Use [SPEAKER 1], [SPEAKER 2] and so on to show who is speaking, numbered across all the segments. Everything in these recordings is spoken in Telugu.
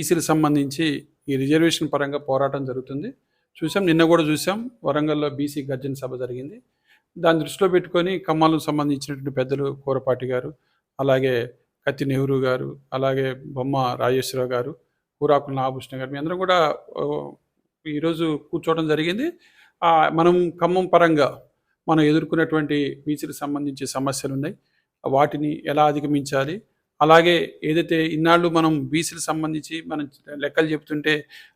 [SPEAKER 1] బీసీలకు సంబంధించి ఈ రిజర్వేషన్ పరంగా పోరాటం జరుగుతుంది. చూసాం నిన్న కూడా చూసాం వరంగల్లో బీసీ గర్జన సభ జరిగింది. దాన్ని దృష్టిలో పెట్టుకొని ఖమ్మాలకు సంబంధించినటువంటి పెద్దలు కూరపాటి గారు అలాగే కత్తి నెహ్రూ గారు అలాగే బొమ్మ రాజేశ్వరరావు గారు కూరాకుల నాగభూషణ గారు మీ అందరం కూడా ఈరోజు కూర్చోవడం జరిగింది. మనం ఖమ్మం పరంగా మనం ఎదుర్కొన్నటువంటి బీసీలకు సంబంధించి సమస్యలు ఉన్నాయి వాటిని ఎలా అధిగమించాలి? అలాగే ఏదైతే ఇన్నాళ్ళు మనం బీసీలకు సంబంధించి మనం లెక్కలు చెప్తుంటే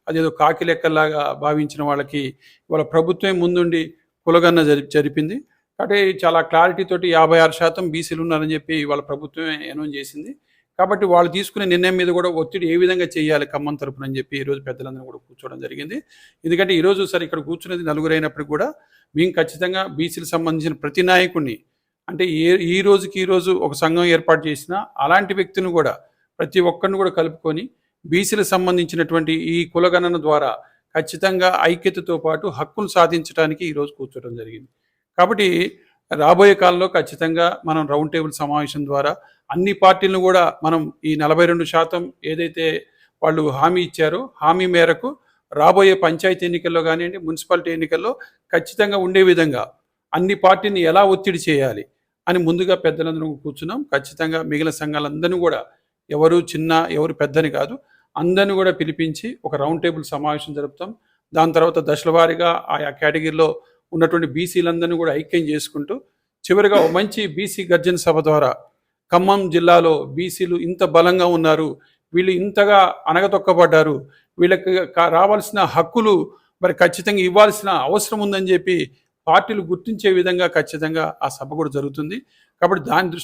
[SPEAKER 1] అదేదో కాకి లెక్కల్లాగా భావించిన వాళ్ళకి వాళ్ళ ప్రభుత్వమే ముందుండి కులగన్న జరి జరిపింది. కాబట్టి చాలా క్లారిటీ తోటి యాభై ఆరు శాతం బీసీలు ఉన్నారని చెప్పి వాళ్ళ ప్రభుత్వమే అనౌన్స్ చేసింది. కాబట్టి వాళ్ళు తీసుకునే నిర్ణయం మీద కూడా ఒత్తిడి ఏ విధంగా చేయాలి ఖమ్మం తరపున అని చెప్పి ఈరోజు పెద్దలందరూ కూడా కూర్చోవడం జరిగింది. ఎందుకంటే ఈరోజు సరే ఇక్కడ కూర్చున్నది నలుగురైనప్పుడు కూడా మేము ఖచ్చితంగా బీసీలకు సంబంధించిన ప్రతి నాయకుడిని అంటే ఏ ఈ రోజుకి ఈ రోజు ఒక సంఘం ఏర్పాటు చేసినా అలాంటి వ్యక్తిని కూడా ప్రతి ఒక్కరిని కూడా కలుపుకొని బీసీలకు సంబంధించినటువంటి ఈ కులగణన ద్వారా ఖచ్చితంగా ఐక్యతతో పాటు హక్కులు సాధించడానికి ఈరోజు కూర్చోవడం జరిగింది. కాబట్టి రాబోయే కాలంలో ఖచ్చితంగా మనం రౌండ్ టేబుల్ సమావేశం ద్వారా అన్ని పార్టీలను కూడా మనం ఈ నలభై రెండు శాతం ఏదైతే వాళ్ళు హామీ ఇచ్చారో హామీ మేరకు రాబోయే పంచాయతీ ఎన్నికల్లో కానివ్వండి మున్సిపాలిటీ ఎన్నికల్లో ఖచ్చితంగా ఉండే విధంగా అన్ని పార్టీని ఎలా ఒత్తిడి చేయాలి అని ముందుగా పెద్దలందరం కూర్చున్నాం. ఖచ్చితంగా మిగిలిన సంఘాలందరినీ కూడా ఎవరు చిన్న ఎవరు పెద్దని కాదు అందరిని కూడా పిలిపించి ఒక రౌండ్ టేబుల్ సమావేశం జరుపుతాం. దాని తర్వాత దశల వారీగా ఆయా కేటగిరీలో ఉన్నటువంటి బీసీలందరినీ కూడా ఐక్యం చేసుకుంటూ చివరిగా ఒక మంచి బీసీ గర్జన సభ ద్వారా ఖమ్మం జిల్లాలో బీసీలు ఇంత బలంగా ఉన్నారు వీళ్ళు ఇంతగా అనగతొక్కబడ్డారు వీళ్ళకి రావాల్సిన హక్కులు మరి ఖచ్చితంగా ఇవ్వాల్సిన అవసరం ఉందని చెప్పి పార్టీలు గుర్తించే విధంగా ఖచ్చితంగా ఆ సభ కూడా జరుగుతుంది. కాబట్టి దాని దృష్టి